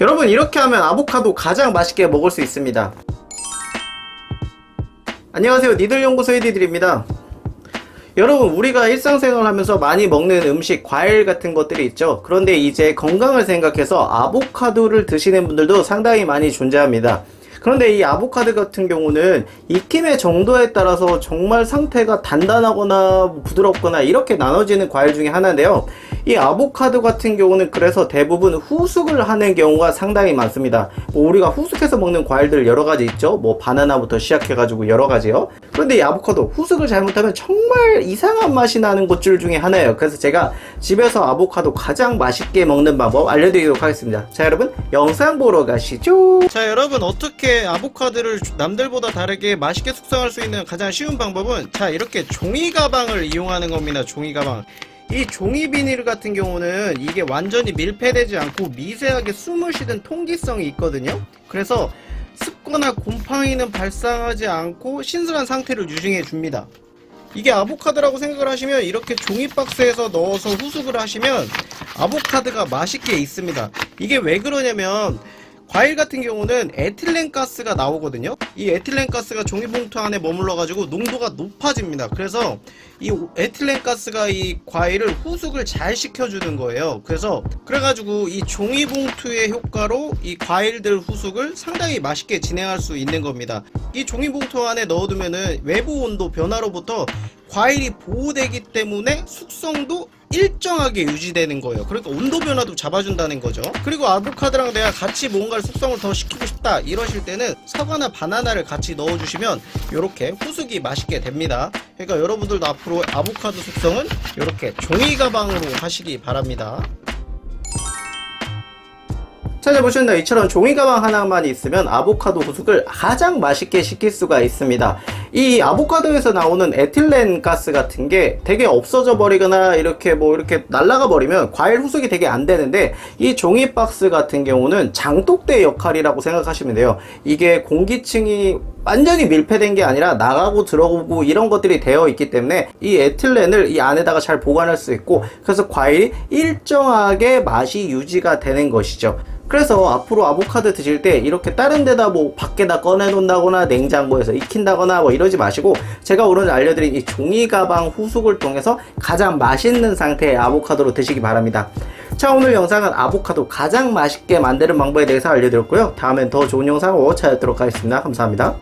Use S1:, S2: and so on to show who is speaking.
S1: 여러분 이렇게 하면 아보카도 가장 맛있게 먹을 수 있습니다. 안녕하세요. 니들연구소의 니들입니다. 여러분 우리가 일상생활 하면서 많이 먹는 음식 과일 같은 것들이 있죠. 그런데 이제 건강을 생각해서 아보카도를 드시는 분들도 상당히 많이 존재합니다 그런데 이 아보카도 같은 경우는 익힘의 정도에 따라서 정말 상태가 단단하거나 부드럽거나 이렇게 나눠지는 과일 중에 하나인데요 이 아보카도 같은 경우는 그래서 대부분 후숙을 하는 경우가 상당히 많습니다. 뭐 우리가 후숙해서 먹는 과일들 여러 가지 있죠. 뭐 바나나부터 시작해가지고 여러 가지요. 그런데 이 아보카도 후숙을 잘못하면 정말 이상한 맛이 나는 것들 중에 하나예요. 그래서 제가 집에서 아보카도 가장 맛있게 먹는 방법 알려드리도록 하겠습니다. 자 여러분 영상 보러 가시죠. 자 여러분 어떻게 아보카도를 남들보다 다르게 맛있게 숙성할 수 있는 가장 쉬운 방법은 자 이렇게 종이 가방을 이용하는 겁니다. 종이 가방. 이 종이 비닐 같은 경우는 이게 완전히 밀폐되지 않고 미세하게 숨을 쉬는 통기성이 있거든요. 그래서 습거나 곰팡이는 발생하지 않고 신선한 상태를 유지해 줍니다. 이게 아보카도라고 생각을 하시면 이렇게 종이 박스에서 넣어서 후숙을 하시면 아보카도가 맛있게 있습니다. 이게 왜 그러냐면 과일 같은 경우는 에틸렌 가스가 나오거든요. 이 에틸렌 가스가 종이봉투 안에 머물러 가지고 농도가 높아집니다. 그래서 이 에틸렌 가스가 이 과일을 후숙을 잘 시켜주는 거예요. 그래서 그래가지고 이 종이봉투의 효과로 이 과일들 후숙을 상당히 맛있게 진행할 수 있는 겁니다. 이 종이봉투 안에 넣어두면은 외부 온도 변화로부터 과일이 보호되기 때문에 숙성도 일정하게 유지되는 거예요. 그러니까 온도 변화도 잡아준다는 거죠. 그리고 아보카도랑 내가 같이 뭔가를 숙성을 더 시키고 싶다 이러실 때는 사과나 바나나를 같이 넣어주시면 이렇게 후숙이 맛있게 됩니다. 그러니까 여러분들도 앞으로 아보카도 숙성은 이렇게 종이 가방으로 하시기 바랍니다. 찾아보셨나요? 이처럼 종이 가방 하나만 있으면 아보카도 후숙을 가장 맛있게 시킬 수가 있습니다. 이 아보카도에서 나오는 에틸렌 가스 같은 게 되게 없어져 버리거나 이렇게 뭐 이렇게 날아가 버리면 과일 후숙이 되게 안 되는데 이 종이 박스 같은 경우는 장독대 역할이라고 생각하시면 돼요. 이게 공기층이 완전히 밀폐된 게 아니라 나가고 들어오고 이런 것들이 되어 있기 때문에 이 에틸렌을 이 안에다가 잘 보관할 수 있고 그래서 과일이 일정하게 맛이 유지가 되는 것이죠. 그래서 앞으로 아보카도 드실 때 이렇게 다른 데다 뭐 밖에다 꺼내 놓는다거나 냉장고에서 익힌다거나 뭐 이러지 마시고 제가 오늘 알려드린 이 종이 가방 후숙을 통해서 가장 맛있는 상태의 아보카도로 드시기 바랍니다. 자 오늘 영상은 아보카도 가장 맛있게 만드는 방법에 대해서 알려드렸고요. 다음엔 더 좋은 영상으로 찾아뵙도록 하겠습니다. 감사합니다.